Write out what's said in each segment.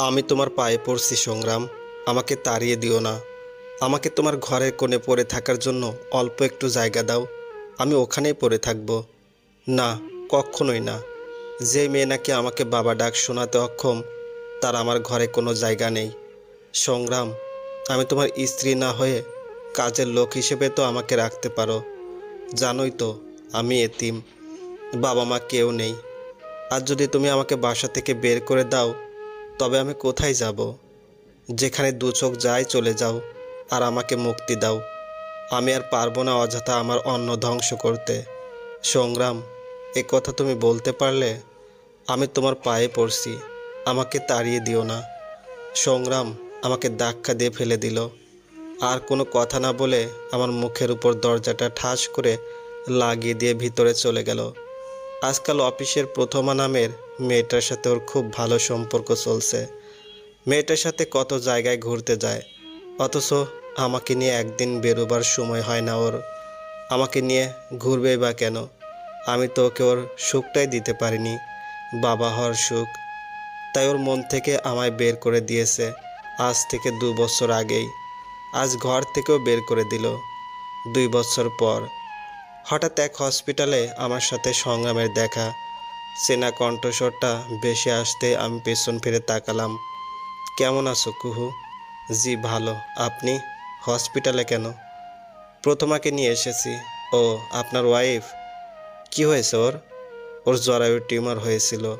আমি তোমার পায়ে পড়ছি, সংগ্রাম। আমাকে তাড়িয়ে দিও না। আমাকে তোমার ঘরের কোণে পড়ে থাকার জন্য অল্প একটু জায়গা দাও। আমি ওখানেই পড়ে থাকব। না, কখনোই না। যে মেয়ে নাকি আমাকে বাবা ডাক শোনাতে অক্ষম, তার আমার ঘরে কোনো জায়গা নেই। সংগ্রাম, আমি তোমার স্ত্রী না হয়ে কাজের লোক হিসেবে তো আমাকে রাখতে পারো। জানোই তো, আমি এতিম। বাবা মা কেউ নেই। আর যদি তুমি আমাকে বাসা থেকে বের করে দাও তবে আমি কোথায় যাব? যেখানে দু চোখ যায় চলে যাও আর আমাকে মুক্তি দাও। আমি আর পারব না অযথা আমার অন্ন ধ্বংস করতে। সংগ্রাম, এ কথা তুমি বলতে পারলে আমি তোমার পায়ে পড়ছি, আমাকে তাড়িয়ে দিও না। সংগ্রাম আমাকে ধাক্কা দিয়ে ফেলে দিল। আর কোনো কথা না বলে আমার মুখের উপর দরজাটা ঠাস করে লাগিয়ে দিয়ে ভিতরে চলে গেল। আজকাল অফিসের প্রথমা নামের মেয়েটার সাথে ওর খুব ভালো সম্পর্ক চলছে। মেয়েটার সাথে কত জায়গায় ঘুরতে যায়। অথচ আমাকে নিয়ে একদিন বেরোবার সময় হয় না ওর। আমাকে নিয়ে ঘুরবেই বা কেন? আমি তো ওকে ওর সুখটাই দিতে পারিনি। বাবা হওয়ার সুখ। তাই ওর মন থেকে আমায় বের করে দিয়েছে আজ থেকে দু বছর আগেই। আজ ঘর থেকেও বের করে দিল। দুই বছর পর হঠাৎ এক হসপিটালে আমার সাথে সংগ্রামের দেখা। চেনা কণ্ঠস্বরটা বেশি আসতে আমি পেছন ফিরে তাকালাম। কেমন আছো কুহু? জি, ভালো। আপনি? হসপিটালে কেন? প্রথমাকে নিয়ে এসেছি। ও, আপনার ওয়াইফ কি হয়েছে ওর? ওর জরায়ু টিউমার হয়েছিল।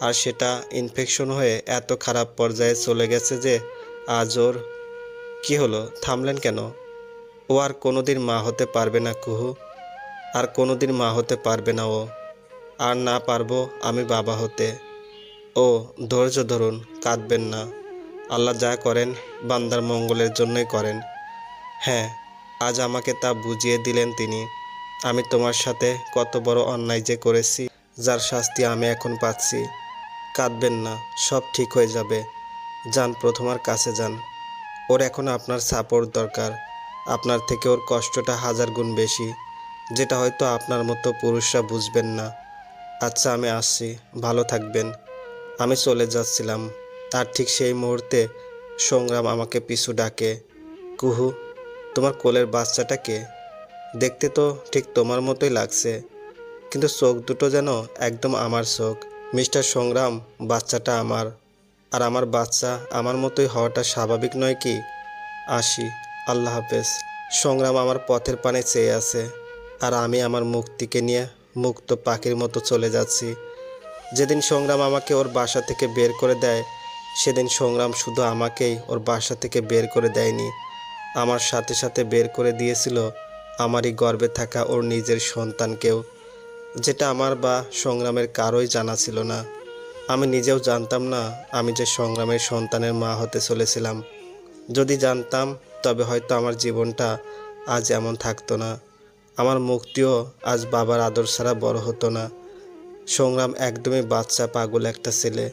আর সেটা ইনফেকশন হয়ে এত খারাপ পর্যায়ে চলে গেছে যে আজ ওর কী হলো? থামলেন কেন? ও আর কোনোদিন মা হতে পারবে না কুহু। আর কোনোদিন মা হতে পারবে না ও। আর না পারব আমি বাবা হতে। ও, ধৈর্য ধরুন, কাঁদবেন না। আল্লাহ যা করেন, বান্দার মঙ্গলের জন্যই করেন। হ্যাঁ আজ আমাকে তা বুঝিয়ে দিলেন তিনি। আমি তোমার সাথে কত বড় অন্যায় যে করেছি, যার শাস্তি আমি এখন পাচ্ছি। কাঁদবেন না, সব ঠিক হয়ে যাবে। যান প্রথমার কাছে যান। ওর এখন আপনার সাপোর্ট দরকার। আপনার থেকে ওর কষ্টটা হাজার গুণ বেশি। যেটা হয়তো আপনার মতো পুরুষরা বুঝবেন না। আচ্ছা আমি আসছি। ভালো থাকবেন। আমি চলে যাচ্ছিলাম। তার ঠিক সেই মুহূর্তে সংগ্রাম আমাকে পিছু ডাকে। কুহু, তোমার কোলের বাচ্চাটাকে দেখতে তো ঠিক তোমার মতোই লাগছে। কিন্তু চোখ দুটো যেন একদম আমার চোখ। মিস্টার সংগ্রাম, বাচ্চাটা আমার। আর আমার বাচ্চা আমার মতোই হওয়াটা স্বাভাবিক নয় কি? আসি। আল্লাহ হাফেজ। সংগ্রাম আমার পথের পানে চেয়ে আছে। আর আমি আমার মুক্তিকে নিয়ে মুক্ত পাখির মতো চলে যাচ্ছি। যেদিন সংগ্রাম আমাকে ওর বাসা থেকে বের করে দেয়, সেদিন সংগ্রাম শুধু আমাকেই ওর বাসা থেকে বের করে দেয়নি। আমার সাথে সাথে বের করে দিয়েছিল আমারই গর্বে থাকা ওর নিজের সন্তানকেও, যেটা আমার বা সংগ্রামের কারোই জানা ছিল না। আমি নিজেও জানতাম না আমি যে সংগ্রামের সন্তানের মা হতে চলেছিলাম। যদি জানতাম, তবে হয়তো আমার জীবনটা আজ এমন থাকতো না। আমার মুক্তিও আজ বাবার আদর ছাড়া বড় হতো না। সংগ্রাম একদমই বাচ্চা পাগল একটা ছেলে।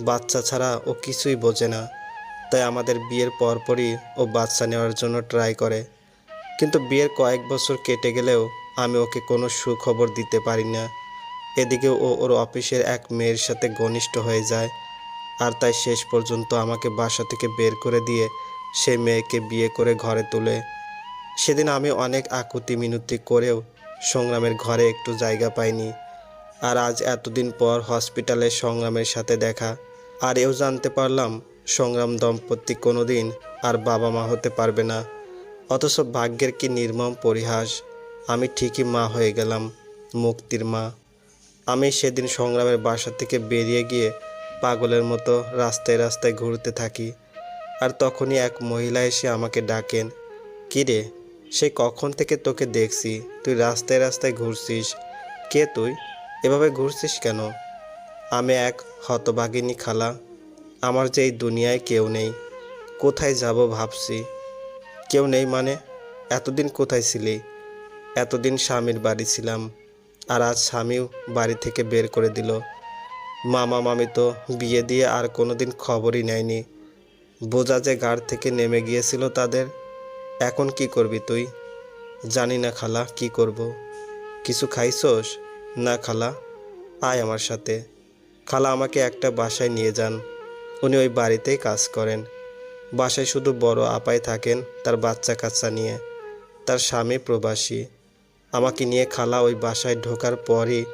বাচ্চা ছাড়া ও কিছুই বোঝে না। তাই আমাদের বিয়ের পরপরই ও বাচ্চা নেওয়ার জন্য ট্রাই করে। কিন্তু বিয়ের কয়েক বছর কেটে গেলেও আমি ওকে কোনো সুখবর দিতে পারি না। এদিকে ও ওর অফিসের এক মেয়ের সাথে ঘনিষ্ঠ হয়ে যায়। আর তাই শেষ পর্যন্ত আমাকে বাসা থেকে বের করে দিয়ে সেই মেয়েকে বিয়ে করে ঘরে তোলে। সেদিন আমি অনেক আকুতি মিনতি করেও সংগ্রামের ঘরে একটু জায়গা পাইনি। আর আজ এতদিন পর হসপিটালে সংগ্রামের সাথে দেখা, আর এও জানতে পারলাম সংগ্রাম দম্পতি কোনোদিন আর বাবা মা হতে পারবে না। অথচ ভাগ্যের কি নির্মম পরিহাস, আমি ঠিকই মা হয়ে গেলাম, মুক্তির মা। আমি সেদিন সংগ্রামের বাসা থেকে বেরিয়ে গিয়ে পাগলের মতো রাস্তায় রাস্তায় ঘুরতে থাকি, আর তখনই এক মহিলা এসে আমাকে ডাকেন, কী সেই কখন থেকে তোকে দেখছি? তুই রাস্তায় রাস্তায় ঘুরছিস। কে তুই? এভাবে ঘুরছিস কেন? আমি এক হতভাগিনী খালা। আমার যে এই দুনিয়ায় কেউ নেই। কোথায় যাব ভাবছি। কেউ নেই মানে? এতদিন কোথায় ছিলি? এতদিন স্বামীর বাড়ি ছিলাম। আর আজ স্বামীও বাড়ি থেকে বের করে দিল। মামা মামি তো বিয়ে দিয়ে আর কোনোদিন খবরই নেয়নি। বোঝা যে গাড় থেকে নেমে গিয়েছিল তাদের। এখন কি করবি তুই? জানি না খালা, কি করব। কিছু খাইছোস? না খালা, আয় আমার সাথে। খালা আমাকে একটা বাসায় নিয়ে যান। উনি ওই বাড়িতেই কাজ করেন। বাসায় শুধু বড় আপাই থাকেন, তার বাচ্চা কাচ্চা নিয়ে। তার স্বামী প্রবাসী। আমাকে নিয়ে খালা ওই বাসায় ঢোকার পরই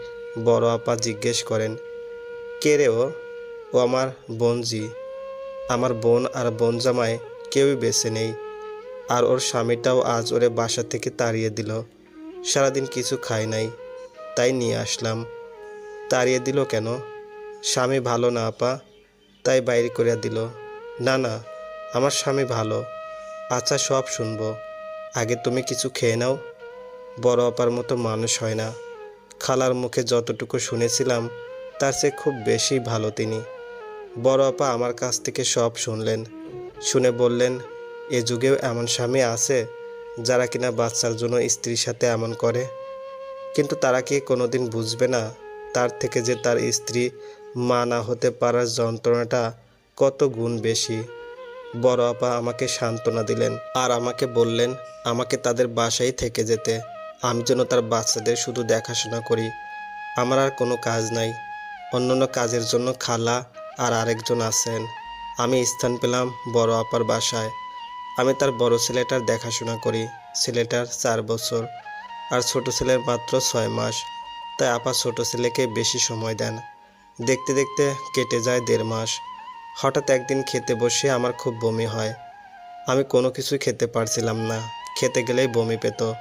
বড় আপা জিজ্ঞেস করেন, কে রে ও? আমার বোনজি। আমার বোন আর বোন জামাই কেউই বেঁচে নেই। আর ওর স্বামীটাও আজ ওরে বাসা থেকে তাড়িয়ে দিল। সারাদিন কিছু খাই নাই, তাই নিয়ে আসলাম। তাড়িয়ে দিল কেন? স্বামী ভালো না, আপা। তাই বাইরে করে দিল। না না, আমার স্বামী ভালো। আচ্ছা সব শুনব। আগে তুমি কিছু খেয়ে নাও। বড় অপার মতো মানুষ হয় না। খালার মুখে যতটুকু শুনেছিলাম, তার চেয়ে খুব বেশি ভালো তিনি। বড় আপা আমার কাছ থেকে সব শুনলেন। শুনে বললেন এ যুগেও এমন স্বামী আছে যারা কিনা বাচ্চার জন্য স্ত্রীর সাথে এমন করে। কিন্তু তারা কি কোনোদিন বুঝবে না তার থেকে যে তার স্ত্রী মা না হতে পারার যন্ত্রণাটা কত গুণ বেশি। বড় আপা আমাকে সান্ত্বনা দিলেন আর আমাকে বললেন, আমাকে তাদের বাসায় থেকে যেতে। আমি যেন তার বাচ্চাদের শুধু দেখাশোনা করি। আমার আর কোনো কাজ নাই। অন্যান্য কাজের জন্য খালা আর আরেকজন আছেন। আমি স্থান পেলাম বড় আপার বাসায়। আমি তার বড় ছেলেটার দেখাশোনা করি। ছেলেটার চার বছর আর ছোট ছেলের মাত্র ছয় মাস। তাই আপা ছোট ছেলেকে বেশি সময় দেন। দেখতে দেখতে কেটে যায় দেড় মাস। হঠাৎ একদিন খেতে বসে আমার খুব বমি হয়। আমি কোনো কিছুই খেতে পারছিলাম না। খেতে গেলেই বমি পেত।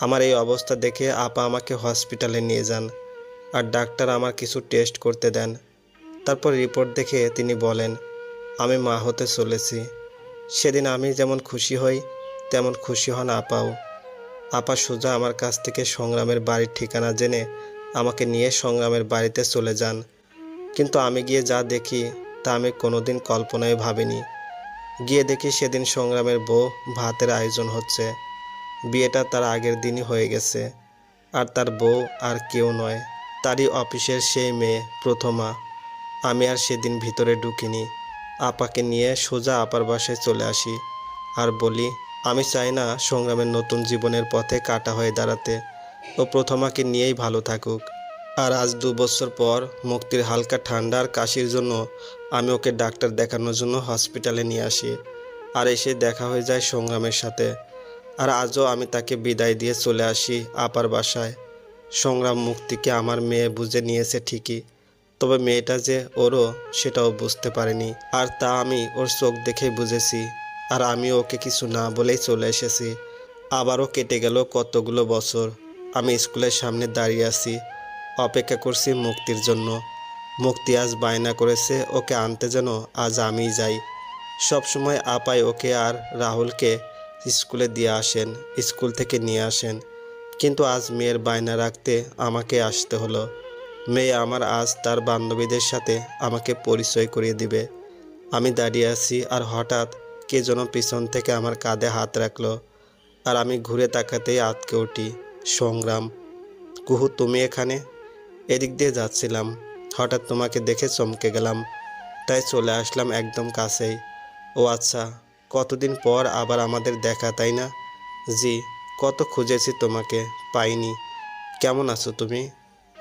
আমার এই অবস্থা দেখে আপা আমাকে হসপিটালে নিয়ে যান আর ডাক্তার আমার কিছু টেস্ট করতে দেন। তারপর রিপোর্ট দেখে তিনি বলেন, আমি মা হতে চলেছি। সেদিন আমি যেমন খুশি হই, তেমন খুশি হন আপাও। আপা সোজা আমার কাছ থেকে সংগ্রামের বাড়ির ঠিকানা জেনে আমাকে নিয়ে সংগ্রামের বাড়িতে চলে যান। কিন্তু আমি গিয়ে যা দেখি, তা আমি কোনোদিন কল্পনায় ভাবিনি। গিয়ে দেখি সেদিন সংগ্রামের বউ ভাতের আয়োজন হচ্ছে। বিয়েটা তার আগের দিনই হয়ে গেছে। আর তার বউ আর কেউ নয়। তারই অফিসের সেই মেয়ে প্রথমা। আমি আর সেদিন ভিতরে ঢুকিনি। আপাকে নিয়ে সোজা আপার বাসায় চলে আসি আর বলি, আমি চাই না সংগ্রামের নতুন জীবনের পথে কাটা হয়ে দাঁড়াতে। ও প্রথমাকে নিয়েই ভালো থাকুক। আর আজ দু বছর পর মুক্তির হালকা ঠান্ডা আর কাশির জন্য আমি ওকে ডাক্তার দেখানোর জন্য হসপিটালে নিয়ে আসি। আর এসে দেখা হয়ে যায় সংগ্রামের সাথে। আর আজও আমি তাকে বিদায় দিয়ে চলে আসি আপার বাসায়। সংগ্রাম মুক্তিকে আমার মেয়ে বুঝে নিয়েছে ঠিকই। তবে মেয়েটা যে ওরও সেটাও বুঝতে পারেনি। আর তা আমি ওর চোখ দেখেই বুঝেছি। আর আমি ওকে কিছু না বলেই চলে এসেছি। আবারও কেটে গেল কতগুলো বছর। আমি স্কুলের সামনে দাঁড়িয়ে আছি। অপেক্ষা করছি মুক্তির জন্য। মুক্তি আজ বায়না করেছে ওকে আনতে যেন আজ আমিই যাই। সবসময় আপাই ওকে আর রাহুলকে স্কুলে দিয়ে আসেন, স্কুল থেকে নিয়ে আসেন। কিন্তু আজ মেয়ের বায়না রাখতে আমাকে আসতে হলো। মেয়ে আমার আজ তার বান্ধবীদের সাথে আমাকে পরিচয় করিয়ে দিবে। আমি দাঁড়িয়ে আছি আর হঠাৎ কে যেন পিছন থেকে আমার কাঁধে হাত রাখল আর আমি ঘুরে তাকাতেই আতকে উঠি। সংগ্রাম, কুহু, তুমি এখানে? এদিক দিয়ে যাচ্ছিলাম। হঠাৎ তোমাকে দেখে চমকে গেলাম। তাই চলে আসলাম একদম কাছেই। ও আচ্ছা কতদিন পর আবার আমাদের দেখা, তাই না? জি, কত খুঁজেছি তোমাকে, পাইনি। কেমন আছো তুমি?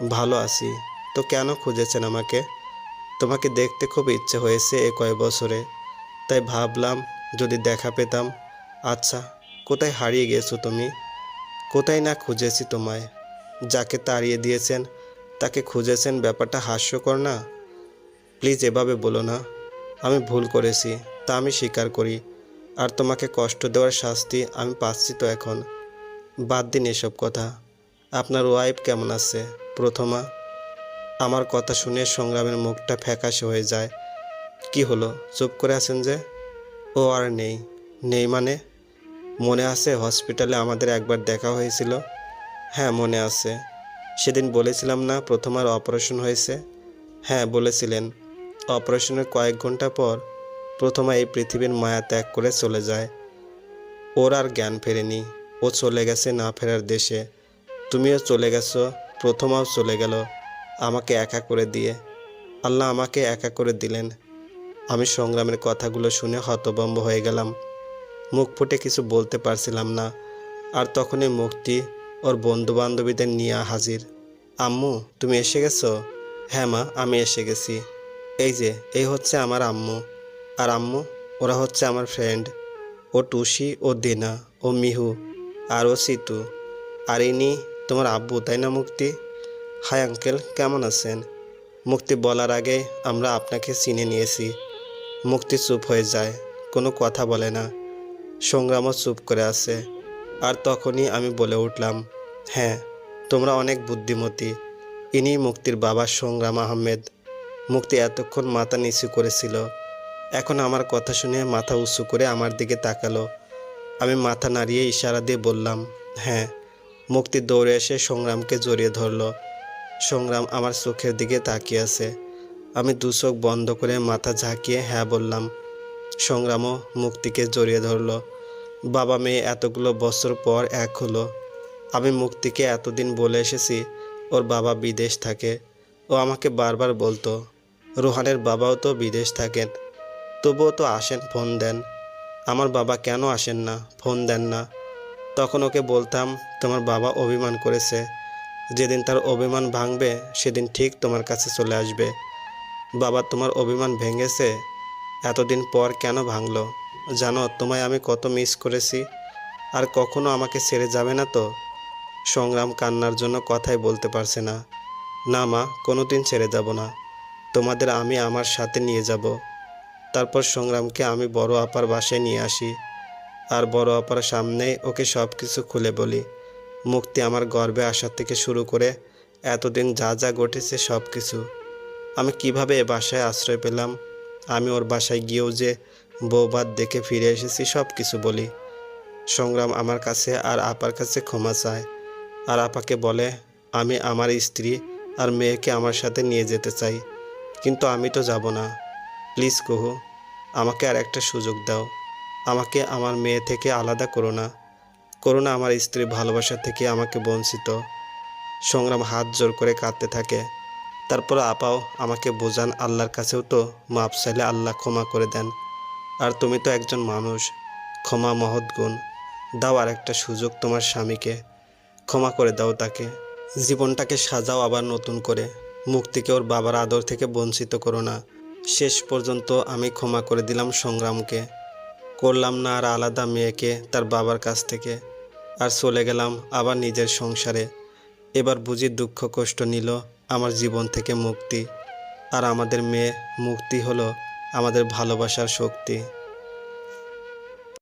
ভালো আছি। তো কেন খুঁজেছেন আমাকে? তোমাকে দেখতে খুব ইচ্ছে হয়েছে এ কয় বছরে। তাই ভাবলাম, যদি দেখা পেতাম। আচ্ছা কোথায় হারিয়ে গেছো তুমি? কোথায় না খুঁজেছি তোমায়? যাকে তাড়িয়ে দিয়েছেন, তাকে খুঁজেছেন ব্যাপারটা হাস্যকর না? প্লিজ এভাবে বলো না। আমি ভুল করেছি, তা আমি স্বীকার করি। আর তোমাকে কষ্ট দেওয়ার শাস্তি আমি পাচ্ছি তো এখন। বাদ দিন এসব কথা। আপনার ওয়াইফ কেমন আছে? প্রথমা, আমার কথা শুনে সংগ্রামের মুখটা ফ্যাকাশে হয়ে যায়। কি হলো? চুপ করে আছেন যে? ও আর নেই। নেই মানে? মনে আছে হসপিটালে আমাদের একবার দেখা হয়েছিল? হ্যাঁ মনে আছে। সেদিন বলেছিলাম না প্রথমার অপারেশন হয়েছে? হ্যাঁ বলেছিলেন। অপারেশনের কয়েক ঘণ্টা পর প্রথমা এই পৃথিবীর মায়া ত্যাগ করে চলে যায়। ওর আর জ্ঞান ফেরেনি। ও চলে গেছে না ফেরার দেশে। তুমিও চলে গেছো? প্রথমাও চলে গেল আমাকে একা করে দিয়ে। আল্লাহ আমাকে একা করে দিলেন। আমি সংগ্রামের কথাগুলো শুনে হতবম্ব হয়ে গেলাম। মুখ ফুটে কিছু বলতে পারছিলাম না। আর তখনই মুক্তি ওর বন্ধু বান্ধবীদের নিয়ে হাজির। আম্মু, তুমি এসে গেছো? হ্যাঁ মা, আমি এসে গেছি। এই যে, এই হচ্ছে আমার আম্মু। আর আম্মু, ওরা হচ্ছে আমার ফ্রেন্ড ও টুসি, ও দিনা, ও মিহু, আর ও সিতু। আর ইনি তোমার আব্বু, তাই না মুক্তি? হাই আঙ্কেল, কেমন আছেন? মুক্তি বলার আগে আমরা আপনাকে চিনে নিয়েছি। মুক্তি চুপ হয়ে যায়, কোনো কথা বলে না। সংগ্রামও চুপ করে আছে। আর তখনই আমি বলে উঠলাম হ্যাঁ তোমরা অনেক বুদ্ধিমতী। ইনি মুক্তির বাবা সংগ্রাম আহমেদ। মুক্তি এতক্ষণ মাথা নিচু করেছিল। এখন আমার কথা শুনে মাথা উঁচু করে আমার দিকে তাকালো। আমি মাথা নাড়িয়ে ইশারা দিয়ে বললাম হ্যাঁ মুক্তি দৌড়ে এসে সংগ্রামকে জড়িয়ে ধরলো। সংগ্রাম আমার চোখের দিকে তাকিয়ে আছে। আমি দু চোখ বন্ধ করে মাথা ঝাঁকিয়ে হ্যাঁ বললাম। সংগ্রামও মুক্তিকে জড়িয়ে ধরলো। বাবা মেয়ে এতগুলো বছর পর এক হলো। আমি মুক্তিকে এতদিন বলে এসেছি, ওর বাবা বিদেশ থাকে। ও আমাকে বারবার বলতো, রোহানের বাবাও তো বিদেশ থাকেন। তবুও তো আসেন, ফোন দেন। আমার বাবা কেন আসেন না, ফোন দেন না। তখন ওকে বলতাম, তোমার বাবা অভিমান করেছে। যেদিন তার অভিমান ভাঙবে, সেদিন ঠিক তোমার কাছে চলে আসবে। বাবা, তোমার অভিমান ভেঙেছে? এতদিন পর কেন ভাঙলো? জানো, তোমায় আমি কত মিস করেছি। আর কখনো আমাকে ছেড়ে যাবে না তো? সংগ্রাম কান্নার জন্য কথাই বলতে পারছে না। না মা কোনো দিন ছেড়ে যাব না। তোমাদের আমি আমার সাথে নিয়ে যাব। তারপর সংগ্রামকে আমি বড় আপার বাসায় নিয়ে আসি। আর বড় আপার সামনে ওকে সব কিছু খুলে বলি, মুক্তি আমার গর্বে আসার থেকে শুরু করে এতদিন যা যা ঘটেছে সব কিছু আমি কীভাবে এ বাসায় আশ্রয় পেলাম? আমি ওর বাসায় গিয়েও যে বৌবাদ দেখে ফিরে এসেছি সব কিছু বলি। সংগ্রাম আমার কাছে আর আপার কাছে ক্ষমা চায়। আর আপাকে বলে, আমি আমার স্ত্রী আর মেয়েকে আমার সাথে নিয়ে যেতে চাই, কিন্তু আমি তো যাব না। প্লিজ কহু, আমাকে আর একটা সুযোগ দাও। আমাকে আমার মেয়ে থেকে আলাদা করো না। করো না আমার স্ত্রীর ভালোবাসা থেকে আমাকে বঞ্চিত। সংগ্রাম হাত জোর করে কাঁদতে থাকে। তারপর আপাও আমাকে বোঝান আল্লাহর কাছেও তো মাপ চাইলে আল্লাহ ক্ষমা করে দেন। আর তুমি তো একজন মানুষ, ক্ষমা মহৎ গুণ। দাও আর একটা সুযোগ তোমার স্বামীকে। ক্ষমা করে দাও তাকে। জীবনটাকে সাজাও আবার নতুন করে। মুক্তিকে ওর বাবার আদর থেকে বঞ্চিত করো না। শেষ পর্যন্ত আমি ক্ষমা করে দিলাম সংগ্রামকে। করলাম না আর আলাদা মেয়েকে তার বাবার কাছ থেকে। আর চলে গেলাম আবার নিজের সংসারে। এবার বুঝি দুঃখ কষ্ট নিল আমার জীবন থেকে মুক্তি। আর আমাদের মেয়ে মুক্তি হলো আমাদের ভালোবাসার শক্তি।